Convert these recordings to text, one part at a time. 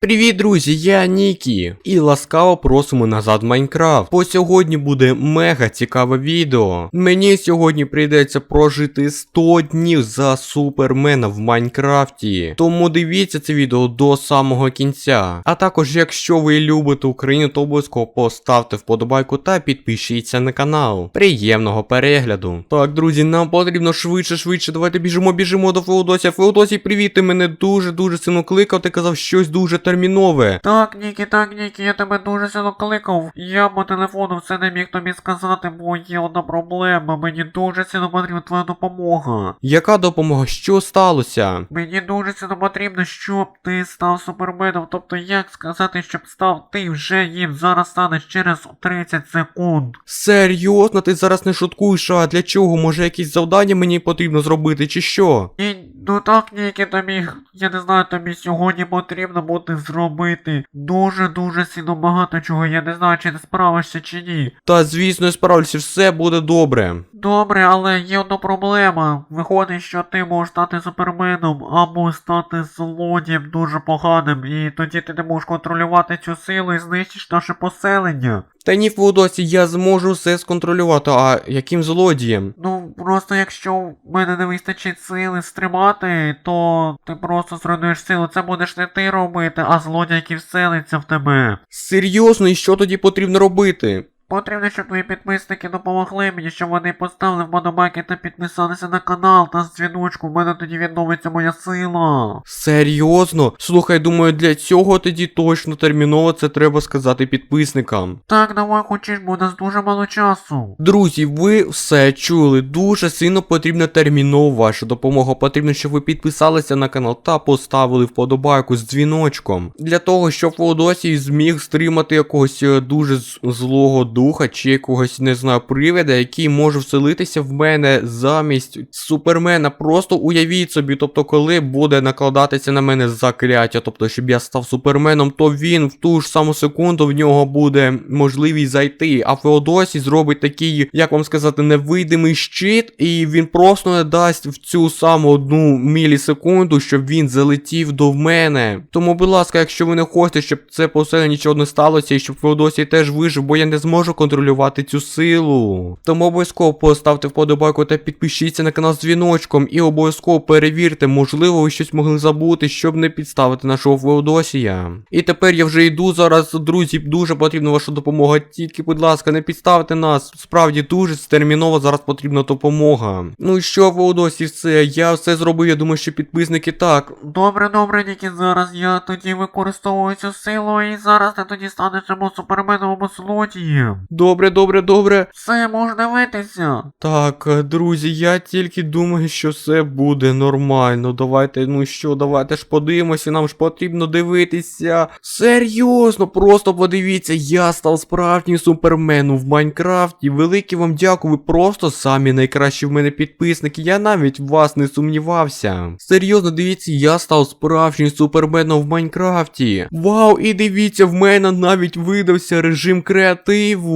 Привіт, друзі, я Нікі, і ласкаво просимо назад в Майнкрафт. Бо сьогодні буде мега цікаве відео. Мені сьогодні прийдеться прожити 100 днів за супермена в Майнкрафті. Тому дивіться це відео до самого кінця. А також, якщо ви любите Україну, то обов'язково поставте вподобайку та підпишіться на канал. Приємного перегляду. Так, друзі, нам потрібно швидше, швидше. Давайте біжимо, біжимо до Феодосія. Феодосій, привіт, ти мене дуже дуже сильно кликав. Ти казав щось дуже термінове. Так, Нікі, так, Нікі, я тебе дуже сильно кликав. Я по телефону все не міг тобі сказати, бо є одна проблема. Мені дуже сильно потрібна твоя допомога. Яка допомога? Що сталося? Мені дуже сильно потрібно, щоб ти став суперменом. Тобто, як сказати, щоб став ти вже їм зараз станеш через 30 секунд. Серйозно, ти зараз не шуткуєш, а для чого? Може якісь завдання мені потрібно зробити, чи що? І ну так, Нікі, міг. я не знаю, тобі сьогодні потрібно буде зробити дуже-дуже сильно багато чого. Я не знаю, чи ти справишся чи ні. Та звісно, справлюся, все буде добре. Добре, але є одна проблема. Виходить, що ти можеш стати суперменом або стати злодієм дуже поганим, і тоді ти не можеш контролювати цю силу і знищиш наше поселення. Та ні, Феодосі, я зможу все сконтролювати, а яким злодієм? Ну, просто якщо в мене не вистачить сили стримати, то ти просто зруйнуєш силу. Це будеш не ти робити, а злодій, який вселиться в тебе. Серйозно, і що тоді потрібно робити? Потрібно, щоб твої підписники допомогли мені, щоб вони поставили вподобайки та підписалися на канал та з дзвіночку, в мене тоді відновиться моя сила. Серйозно? Слухай, думаю, для цього тоді точно терміново це треба сказати підписникам. Так, давай хочеш, бо у нас дуже мало часу. Друзі, ви все чули. Дуже сильно потрібна терміново ваша допомога. Потрібно, щоб ви підписалися на канал та поставили вподобайку з дзвіночком. Для того, щоб Феодосій зміг стримати якогось е, дуже злого духа чи якогось, не знаю, привида, який може вселитися в мене замість супермена. Просто уявіть собі, тобто, коли буде накладатися на мене закляття, тобто, щоб я став суперменом, то він в ту ж саму секунду в нього буде можливість зайти. А Феодосій зробить такий, як вам сказати, невидимий щит, і він просто не дасть в цю саму одну мілісекунду, щоб він залетів до мене. Тому, будь ласка, якщо ви не хочете, щоб це поселення нічого не сталося, і щоб Феодосій теж вижив, бо я не зможу контролювати цю силу. Тому обов'язково поставте вподобайку та підпишіться на канал з дзвіночком, і обов'язково перевірте, можливо, ви щось могли забути, щоб не підставити нашого Феодосія. І тепер я вже йду зараз, друзі, дуже потрібна ваша допомога. Тільки, будь ласка, не підставте нас. Справді дуже терміново зараз потрібна допомога. Ну і що, Феодосій, все, я все зробив, я думаю, що підписники так. Добре, добре, Нікі, зараз я тоді використовую цю силу, і зараз ти тоді станеш або суперменом, або злодієм. Добре, добре, добре. Все, можеш дивитися. Так, е, друзі, я тільки думаю, що все буде нормально. Давайте, ну що, давайте ж подивимося, нам ж потрібно дивитися. Серйозно, просто подивіться, я став справжнім суперменом в Майнкрафті. Велике вам дякую, ви просто самі найкращі в мене підписники. Я навіть в вас не сумнівався. Серйозно, дивіться, я став справжнім суперменом в Майнкрафті. Вау, і дивіться, в мене навіть видався режим креативу.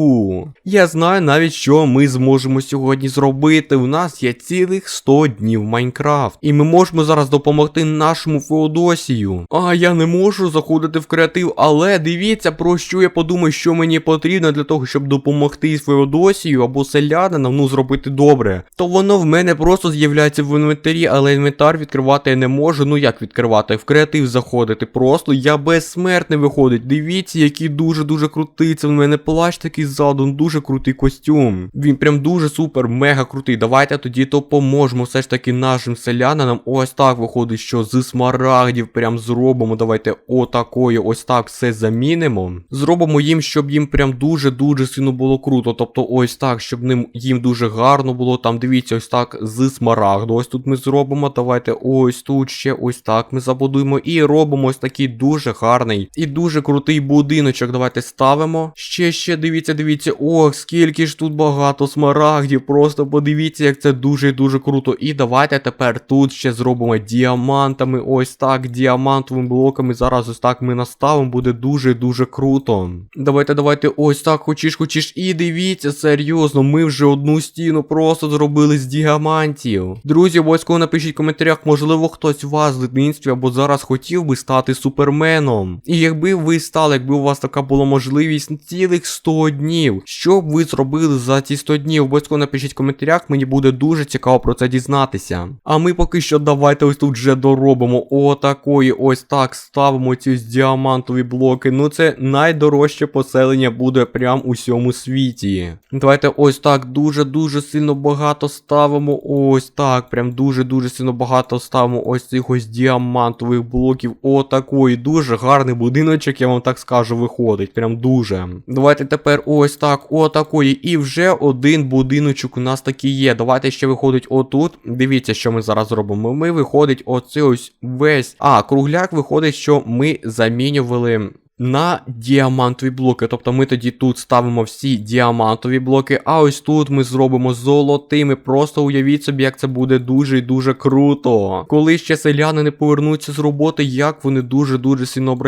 Я знаю навіть, що ми зможемо сьогодні зробити. У нас є цілих 100 днів Майнкрафт. І ми можемо зараз допомогти нашому Феодосію. А я не можу заходити в креатив, але дивіться, про що я подумаю, що мені потрібно для того, щоб допомогти Феодосію або селянинам, ну зробити добре. То воно в мене просто з'являється в інвентарі, але інвентар відкривати я не можу. Ну як відкривати? В креатив заходити. Просто я безсмертний виходить. Дивіться, який дуже-дуже крутий. Це в мене плащ такий ззаду, ну, дуже крутий костюм. Він прям дуже супер, мега крутий. Давайте тоді допоможемо все ж таки нашим селянинам. Ось так виходить, що з смарагдів прям зробимо. Давайте отакою, ось так все замінимо. Зробимо їм, щоб їм прям дуже-дуже сильно було круто. Тобто, ось так, щоб ним їм дуже гарно було. Там дивіться, ось так з смарагду. Ось тут ми зробимо. Давайте ось тут ще ось так ми забудуємо. І робимо ось такий дуже гарний і дуже крутий будиночок. Давайте ставимо. Ще ще дивіться. Дивіться, дивіться. Ох, скільки ж тут багато смарагдів. Просто подивіться, як це дуже і дуже круто. І давайте тепер тут ще зробимо діамантами. Ось так, діамантовими блоками. Зараз ось так ми наставимо, буде дуже і дуже круто. Давайте, давайте, ось так, хочеш, хочеш. І дивіться, серйозно, ми вже одну стіну просто зробили з діамантів. Друзі, обов'язково напишіть в коментарях, можливо, хтось у вас в дитинстві або зараз хотів би стати суперменом. І якби ви стали, якби у вас така була можливість цілих 100 днів, що б ви зробили за ці 100 днів? Обов'язково напишіть в коментарях, мені буде дуже цікаво про це дізнатися. А ми поки що давайте ось тут вже доробимо отакої, ось так ставимо ці діамантові блоки. Ну це найдорожче поселення буде прям у всьому світі. Давайте ось так дуже-дуже сильно багато ставимо. Ось так, прям дуже-дуже сильно багато ставимо ось цих ось діамантових блоків. Отакої. Дуже гарний будиночок, я вам так скажу, виходить. Прям дуже. Давайте тепер ось так, отакої. І вже один будиночок у нас такий є. Давайте ще виходить отут. Дивіться, що ми зараз робимо. Ми виходить оце ось весь. А, кругляк виходить, що ми замінювали. На діамантові блоки. Тобто ми тоді тут ставимо всі діамантові блоки, а ось тут ми зробимо золотими. Просто уявіть собі, як це буде дуже і дуже круто. Коли ще селяни не повернуться з роботи, як вони дуже-дуже сильно.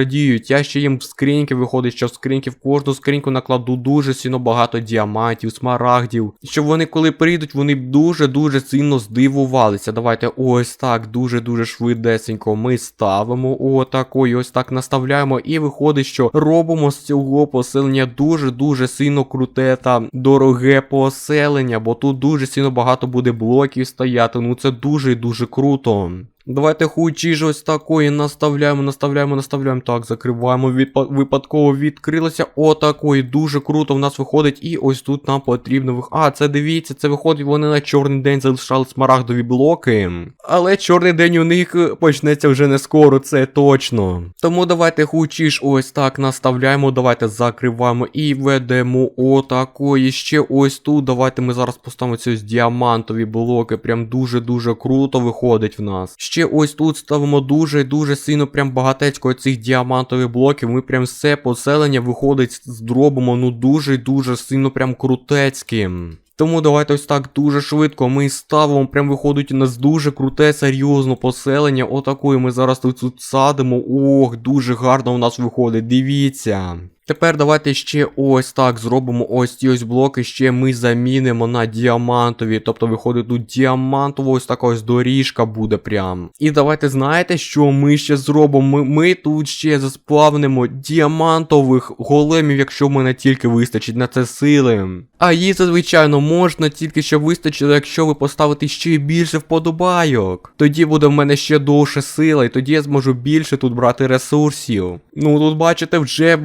Я ще їм в скриньки виходить, що в скриньки в кожну скриньку накладу дуже сильно багато діамантів, смарагдів. Щоб вони, коли прийдуть, вони б дуже-дуже сильно здивувалися. Давайте ось так, дуже-дуже швидесенько ми ставимо. Отакої, ось так наставляємо і виходить, що робимо з цього поселення дуже-дуже сильно круте та дороге поселення, бо тут дуже сильно багато буде блоків стояти. Ну це дуже і дуже круто. Давайте хучі ж ось такої наставляємо, наставляємо, наставляємо. Так, закриваємо. Відпа- випадково відкрилося. Отакої. Дуже круто в нас виходить. І ось тут нам потрібно вих. А, це дивіться, це виходить, вони на чорний день залишали смарагдові блоки. Але чорний день у них е, почнеться вже не скоро, це точно. Тому давайте хучі ж ось так наставляємо. Давайте закриваємо і ведемо отакої. Ще ось тут. Давайте ми зараз поставимо ці ось діамантові блоки. Прям дуже-дуже круто виходить в нас. Ще ось тут ставимо дуже дуже сильно прям багатецько цих діамантових блоків. Ми прям все поселення виходить зробимо ну дуже дуже сильно прям крутецьким. Тому давайте ось так дуже швидко ми ставимо, прям виходить у нас дуже круте, серйозно поселення. Отакої ми зараз тут садимо. Ох, дуже гарно у нас виходить, дивіться. Тепер давайте ще ось так зробимо ось ці ось блоки, ще ми замінимо на діамантові. Тобто виходить тут діамантова ось така ось доріжка буде прям. І давайте знаєте, що ми ще зробимо? Ми, ми тут ще заспавнимо діамантових големів, якщо в мене тільки вистачить на це сили. А її, звичайно, можна тільки що вистачило, якщо ви поставите ще більше вподобайок. Тоді буде в мене ще довше сила, і тоді я зможу більше тут брати ресурсів. Ну тут бачите, вже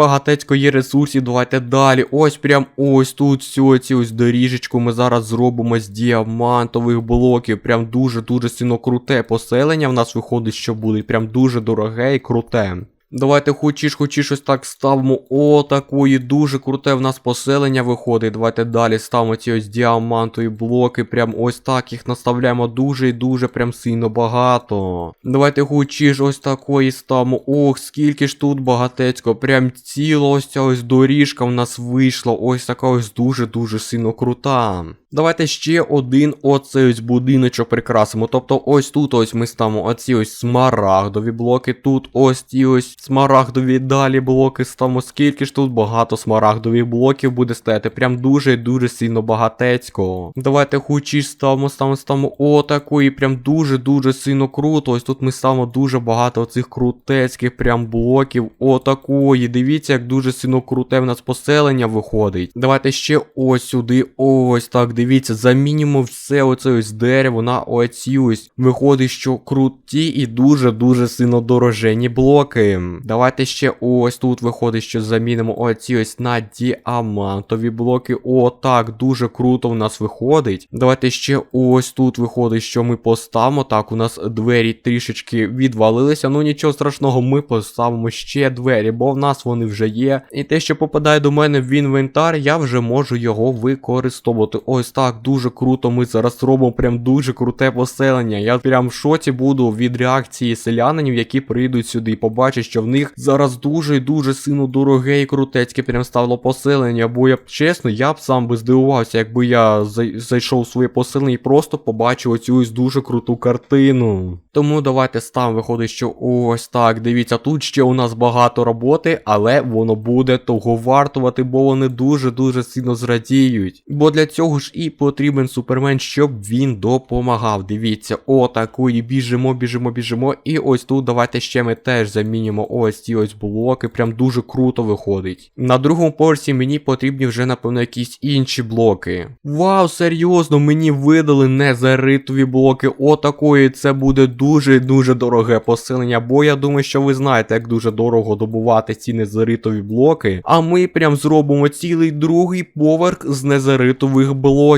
багатецько є ресурсів. Давайте далі. Ось прям ось тут всю цю ось доріжечку ми зараз зробимо з діамантових блоків. Прям дуже-дуже сильно круте поселення в нас виходить, що буде. Прям дуже дороге і круте. Давайте хочеш, хочеш ось так ставимо. О, такої дуже круте в нас поселення виходить. Давайте далі ставимо ці ось діамантові блоки. Прям ось так їх наставляємо дуже і дуже прям сильно багато. Давайте хочеш ось такої ставимо. Ох, скільки ж тут багатецько. Прям ціла ось ця ось доріжка в нас вийшла. Ось така ось дуже-дуже сильно крута. Давайте ще один оцей ось будиночок прикрасимо. Тобто ось тут ось ми ставимо оці ось смарагдові блоки. Тут ось ті ось смарагдові далі блоки ставимо. Скільки ж тут багато смарагдових блоків буде стояти. Прям дуже і дуже сильно багатецько. Давайте хочеш ставимо, ставимо, ставимо. О, такої, прям дуже-дуже сильно круто. Ось тут ми ставимо дуже багато оцих крутецьких прям блоків. О, такої. Дивіться, як дуже сильно круте в нас поселення виходить. Давайте ще ось сюди. Ось так. Дивіться, замінимо все оце ось дерево на оці ось. Виходить, що круті і дуже-дуже сильно дорожені блоки. Давайте ще ось тут виходить, що замінимо оці ось на діамантові блоки. О, так, дуже круто в нас виходить. Давайте ще ось тут виходить, що ми поставимо. Так, у нас двері трішечки відвалилися. Ну нічого страшного, ми поставимо ще двері, бо в нас вони вже є. І те, що попадає до мене в інвентар, я вже можу його використовувати. Ось ось так, дуже круто. Ми зараз робимо прям дуже круте поселення. Я прям в шоці буду від реакції селянинів, які прийдуть сюди і побачать, що в них зараз дуже і дуже сильно дороге і крутецьке прям стало поселення. Бо я б чесно, я б сам би здивувався, якби я зайшов у своє поселення і просто побачив оцю ось дуже круту картину. Тому давайте став виходить, що ось так. Дивіться, тут ще у нас багато роботи, але воно буде того вартувати, бо вони дуже-дуже сильно зрадіють. Бо для цього ж і потрібен супермен, щоб він допомагав. Дивіться, отакої біжимо, біжимо, біжимо. І ось тут давайте ще ми теж замінимо ось ці ось блоки. Прям дуже круто виходить. На другому поверсі мені потрібні вже, напевно, якісь інші блоки. Вау, серйозно, мені видали незаритові блоки. Отакої це буде дуже дуже дороге поселення. Бо я думаю, що ви знаєте, як дуже дорого добувати ці незаритові блоки. А ми прям зробимо цілий другий поверх з незаритових блоків.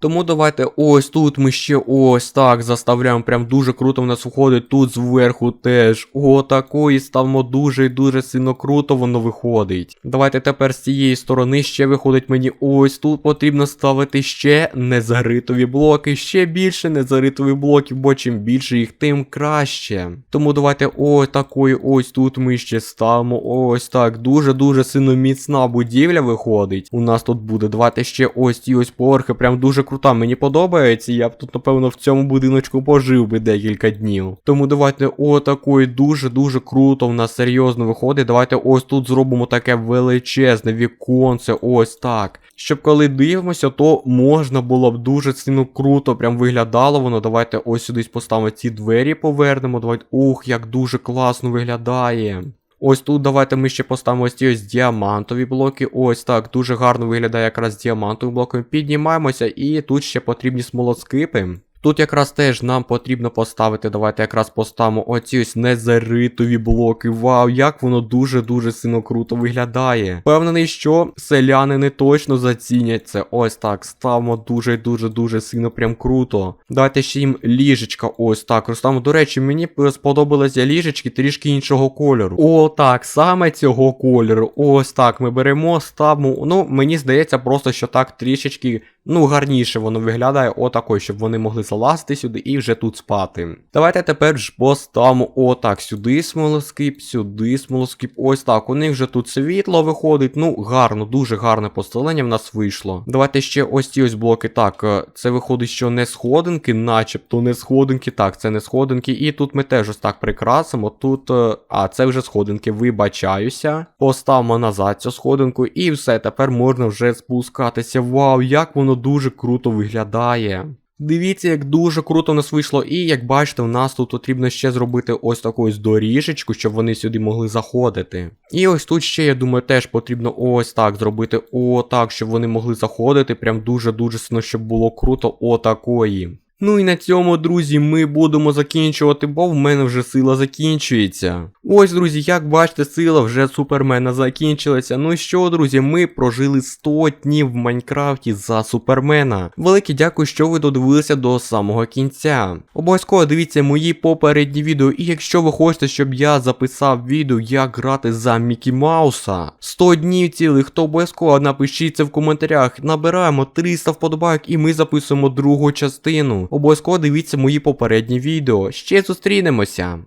Тому давайте ось тут ми ще ось так заставляємо. Прям дуже круто в нас виходить. Тут зверху теж. Отакої ставимо дуже і дуже сильно круто воно виходить. Давайте тепер з цієї сторони ще виходить мені ось тут потрібно ставити ще незаритові блоки, ще більше незаритових блоків, бо чим більше їх, тим краще. Тому давайте ось такої ось тут ми ще ставимо ось так. Дуже-дуже сильно міцна будівля виходить. У нас тут буде. Давайте ще ось ці ось поверхи. Прям дуже крута. Мені подобається. Я б тут, напевно, в цьому будиночку пожив би декілька днів. Тому давайте отакої дуже-дуже круто. В нас серйозно виходить. Давайте ось тут зробимо таке величезне віконце. Ось так. Щоб коли дивимося, то можна було б дуже сильно круто, прям виглядало воно. Давайте ось сюди поставимо ці двері, повернемо. Давайте. Ух, як дуже класно виглядає. Ось тут давайте ми ще поставимо ось ці ось діамантові блоки. Ось так, дуже гарно виглядає якраз діамантовим блоком. Піднімаємося, і тут ще потрібні смолоскипи. Тут якраз теж нам потрібно поставити, давайте якраз поставимо оці ось незаритові блоки. Вау, як воно дуже-дуже сильно круто виглядає. Впевнений, що селянини точно зацінять це. Ось так, ставимо дуже-дуже-дуже сильно прям круто. Давайте ще їм ліжечка, ось так. Розставимо. До речі, мені сподобалися ліжечки трішки іншого кольору. О, так, саме цього кольору. Ось так. Ми беремо, ставимо. Ну, мені здається, просто що так трішечки, ну, гарніше воно виглядає, отакой, щоб вони могли залазити сюди і вже тут спати. Давайте тепер ж поставимо отак. Сюди смолоскип, сюди смолоскип. Ось так. У них вже тут світло виходить. Ну, гарно, дуже гарне поселення в нас вийшло. Давайте ще ось ці ось блоки. Так, е, це виходить, що не сходинки, начебто не сходинки. Так, це не сходинки. І тут ми теж ось так прикрасимо. Тут. е, А, це вже сходинки, вибачаюся. Поставимо назад цю сходинку, і все, тепер можна вже спускатися. Вау, як воно дуже круто виглядає. Дивіться, як дуже круто в нас вийшло, і як бачите, у нас тут потрібно ще зробити ось таку ось доріжечку, щоб вони сюди могли заходити. І ось тут ще, я думаю, теж потрібно ось так зробити, отак, щоб вони могли заходити. Прям дуже-дуже сильно, щоб було круто отакої. Ну і на цьому, друзі, ми будемо закінчувати, бо в мене вже сила закінчується. Ось, друзі, як бачите, сила вже супермена закінчилася. Ну і що, друзі, ми прожили 100 днів в Майнкрафті за супермена. Велике дякую, що ви додивилися до самого кінця. Обов'язково дивіться мої попередні відео, і якщо ви хочете, щоб я записав відео, як грати за Мікі Мауса, 100 днів цілих, то обов'язково напишіть це в коментарях. Набираємо 300 вподобайок і ми записуємо другу частину. Обов'язково дивіться мої попередні відео. Ще зустрінемося.